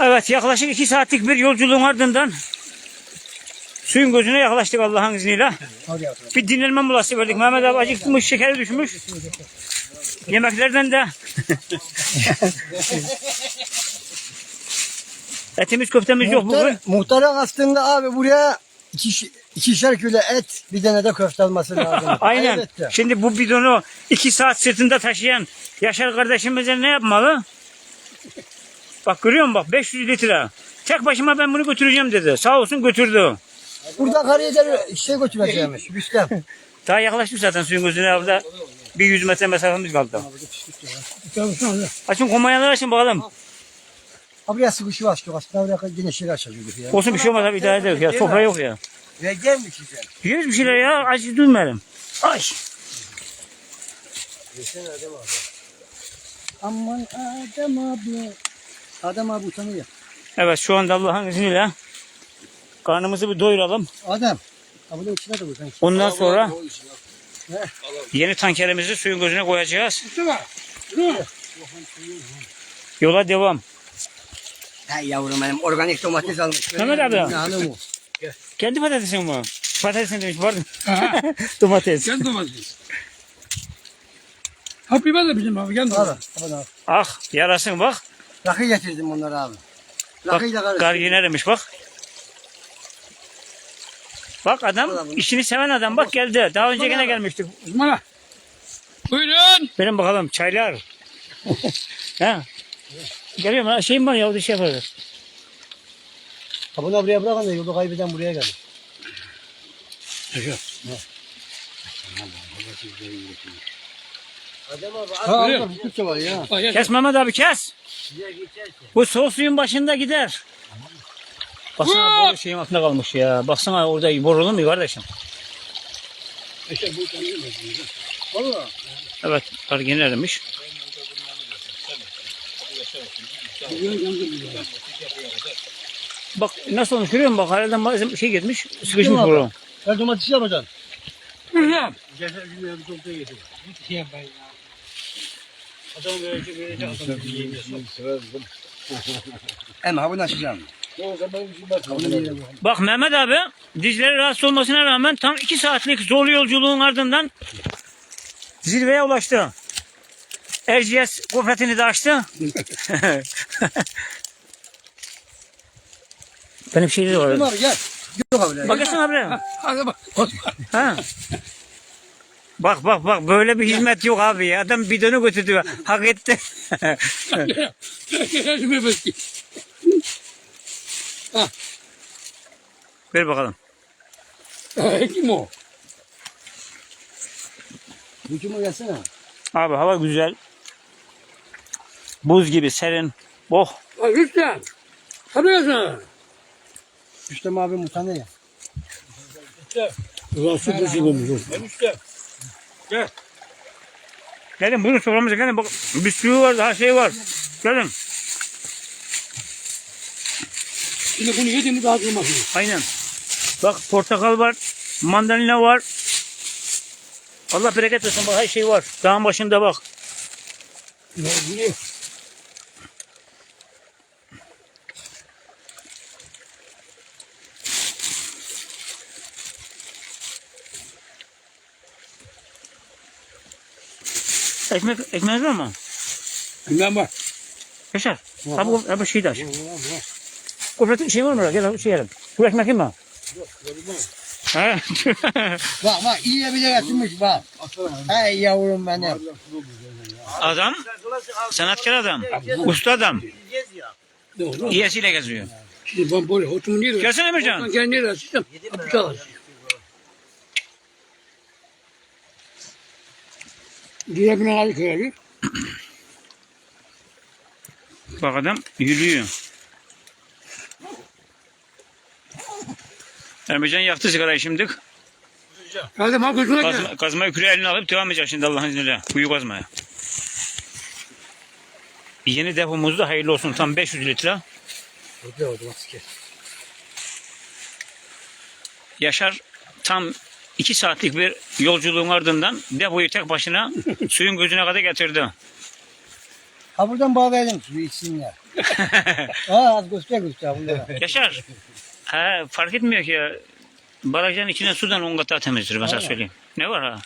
Evet yaklaşık iki saatlik bir yolculuğun ardından suyun gözüne yaklaştık Allah'ın izniyle. Bir dinlenme molası verdik. Mehmet abi acıkmış, şekeri düşmüş. Yemeklerden de etimiz köftemiz yok bugün. Muhtar, muhtarın aslında abi buraya iki, ikişer kilo et bir tane de köfte alması lazım. Aynen. Elbette. Şimdi bu bidonu iki saat sırtında taşıyan Yaşar kardeşimize ne yapmalı? Bak görüyor musun bak 500 litre. Tek başıma ben bunu götüreceğim dedi. Sağ olsun götürdü. Burada karıya şey götüreceğimiş. Rüstem. Daha yaklaştık zaten suyun gözüne orada bir 100 metre mesafemiz kaldı. Açın komayanları açın bakalım. Ha buraya sıkışı açtık aslında buraya yine şey açacaktık ya. Olsun bir şey olmaz abi idare ederiz ya. Sofra yok ya. Vereceğim mi size? Yiyoruz bir şeyler ya. Acı duymayalım. Ay. Aman Adem abi. Adem abi utanıyor. Evet şu anda Allah'ın izniyle karnımızı bir doyuralım. Adem. Ha bunun içine de bu sen. Ondan sonra yeni tankerimizi suyun gözüne koyacağız. Yola devam. Hey yavrum benim organik domates almış. Mehmet abi. Ne hanım o? Kendi patatesin mi? Patatesin demiş pardon. Domates. Gel domates. Ha biber de bizim abi gel Abi. domates. Abi abi. Ah yarasın bak. Rakı getirdim onlara abi. Bak Rakıyla karıştı. kar yine demiş bak. Bak adam işini seven adam bak geldi. Daha önce gene gelmiştik. Osman'a. Buyurun. Benim bakalım çaylar. ha. Geliyorum ha şeyim var ya o şey yaparız. Ha bunu buraya bırakın da yolu kaybeden buraya gelir. Adem abi Ha, az da bir var ya. Kes Mehmet abi kes. Bu soğuk suyun başında gider. Baksana boru şeyin altında kalmış ya. Baksana orada borulu mu kardeşim? Valla. Evet kar yine erimiş. Bak nasıl olmuş görüyor musun? Bak malzeme şey gitmiş. Sıkışmış abi? boru. Ben domates yapacaksın. Buyurun. Hem ha bunu açacağım. Bak Mehmet abi dizleri rahatsız olmasına rağmen tam iki saatlik zor yolculuğun ardından zirveye ulaştı. Erciyes gofretini de açtı. Benim şeyde de var. abi gel. Yok abi. Bak Hasan abi. Hadi bak. Ha. Bak bak bak böyle bir hizmet yok abi ya. Adam bidonu götürdü. Hak etti. Ver bakalım. Ha, Kim o? Hükümü gelsene. Abi hava güzel. Buz gibi serin. Oh. Ha, Rüstem. Hadi yazın. Rüstem abi utanıyor. Rahatsız düşünülmüş. Gelin buyurun soframıza gelin. Bak bisküvi var daha şey var. Gelin. Şimdi bunu yediğimiz daha durmaz. Aynen. Bak portakal var. Mandalina var. Allah bereket versin. Bak her şey var. Dağın başında bak. Ekmek, ekmeğiniz var mı? Bilmem var. Yaşar. Abi bu, abi şeyi de aç. Kofretin şey var mı? Gel abi şey yiyelim. Bu ekmek mi? Yok. Ha? Bak bak iyiye bile getirmiş bak. Hey yavrum benim. adam, sanatkar adam, usta adam. Doğru. İyisiyle geziyor. Şimdi ben böyle otumun yeri. Gelsene Emircan. Ben kendi açacağım. Aptal açacağım. Diğer bina abi köyü. Bak adam yürüyor. Emrecan yaktı sigarayı şimdi. Hadi ha gözüne gel. Kazma, kazmayı küreği eline alıp devam edecek şimdi Allah'ın izniyle. Kuyu kazmaya. Yeni depomuz da hayırlı olsun. Tam 500 litre. Yaşar tam 2 saatlik bir yolculuğun ardından depoyu tek başına suyun gözüne kadar getirdi. Ha buradan bağlayalım suyu içsinler. ha az göster göster bunlara. Yaşar. Ha, fark etmiyor ki ya. Barajın içine sudan on kat daha temizdir Aynen. söyleyeyim. Ne var ha?